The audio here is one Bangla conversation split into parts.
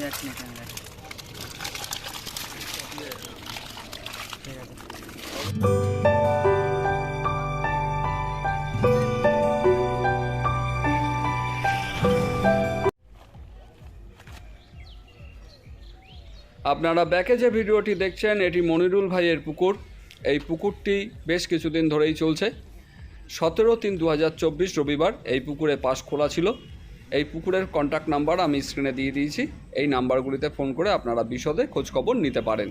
যাচ্ছে না আপনারা ব্যাকে যে ভিডিওটি দেখছেন, এটি মনিরুল ভাইয়ের পুকুর। এই পুকুরটি বেশ কিছুদিন ধরেই চলছে। সতেরো তিন দু রবিবার এই পুকুরে পাশ খোলা ছিল। এই পুকুরের কন্ট্যাক্ট নাম্বার আমি স্ক্রিনে দিয়ে দিয়েছি। এই নাম্বারগুলিতে ফোন করে আপনারা বিশদে খোঁজখবর নিতে পারেন।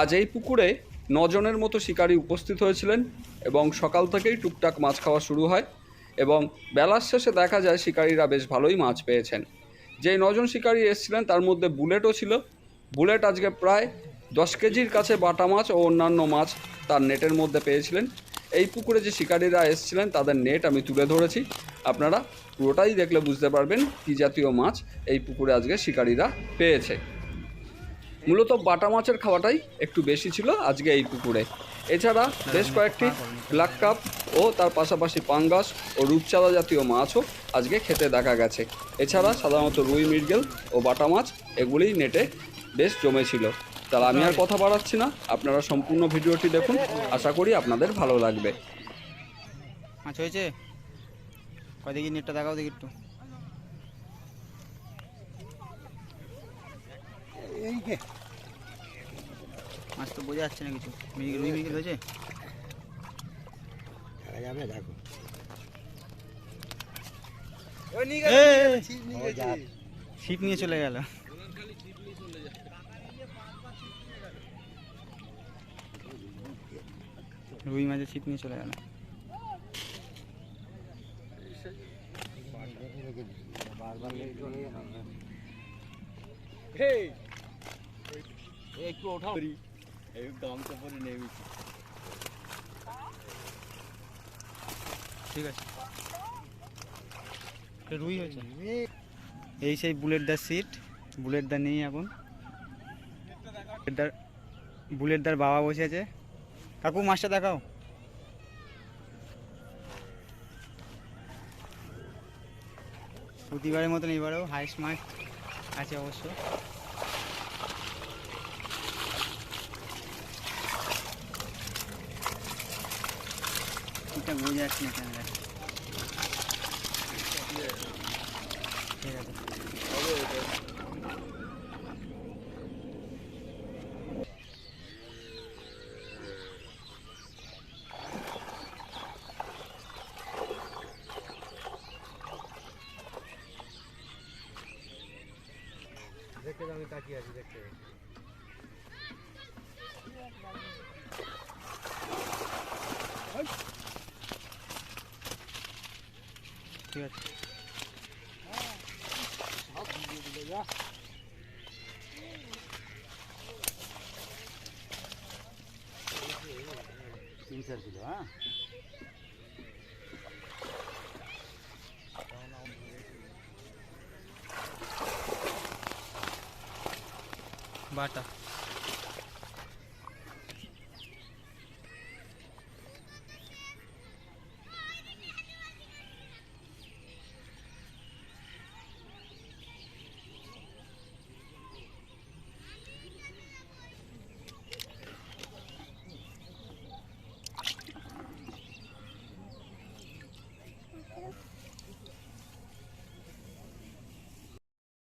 আজ এই পুকুরে নজনের মতো শিকারী উপস্থিত হয়েছিলেন এবং সকাল থেকেই টুকটাক মাছ খাওয়া শুরু হয় এবং বেলার শেষে দেখা যায় শিকারীরা বেশ ভালোই মাছ পেয়েছেন। যেই নজন শিকারী এসেছিলেন তার মধ্যে বুলেটও ছিল। বুলেট আজকে প্রায় দশ কেজির কাছে বাটা মাছ ও অন্যান্য মাছ তার নেটের মধ্যে পেয়েছিলেন। এই পুকুরে যে শিকারীরা এসেছিলেন তাদের নেট আমি তুলে ধরেছি। আপনারা পুরোটাই দেখলে বুঝতে পারবেন কী জাতীয় মাছ এই পুকুরে আজকে শিকারীরা পেয়েছে। মূলত বাটা মাছের খাওয়াটাই একটু বেশি ছিল আজকে এই পুকুরে। এছাড়া বেশ কয়েকটি ব্ল্যাক কাপ ও তার পাশাপাশি পাঙ্গাস ও রূপচাঁদা জাতীয় মাছও আজকে খেতে দেখা গেছে। এছাড়া সাধারণত রুই, মৃগেল ও বাটা মাছ এগুলিই নেটে বেশ জমেছিল। তাহলে আমি আর কথা বাড়াচ্ছি না, আপনারা সম্পূর্ণ ভিডিওটি দেখুন, আশা করি আপনাদের ভালো লাগবে। মাছ হয়েছে? কয় দেখি নেটটা দেখাও দেখি একটু। মাছ তো বোঝা যাচ্ছে না কিছু। মিরিগেল রুই মিরিগেল হয়েছে? ছিপ নিয়ে চলে গেল। রুই মাঝে ছিপ নিয়ে চলে গেল। একটু ওঠাও এই গামছা পরে নেমেছি ঠিক আছে রুই হয়েছে এই সেই বুলেট দা সিট, বুলেট দা নেই এখন। বুলেটদার বুলেটদার বাবা বসে আছে। কাকু, মাছটা দেখাও। প্রতিবারের মতন এবারেও হাইস্ট মাছ আছে অবশ্য। ঠিকঠাক বোঝা যাচ্ছে না দেখতে আমি তাকিয়ে আছি দেখতে ঠিক আছে। তিন চার কিলো হ্যাঁ? বাটা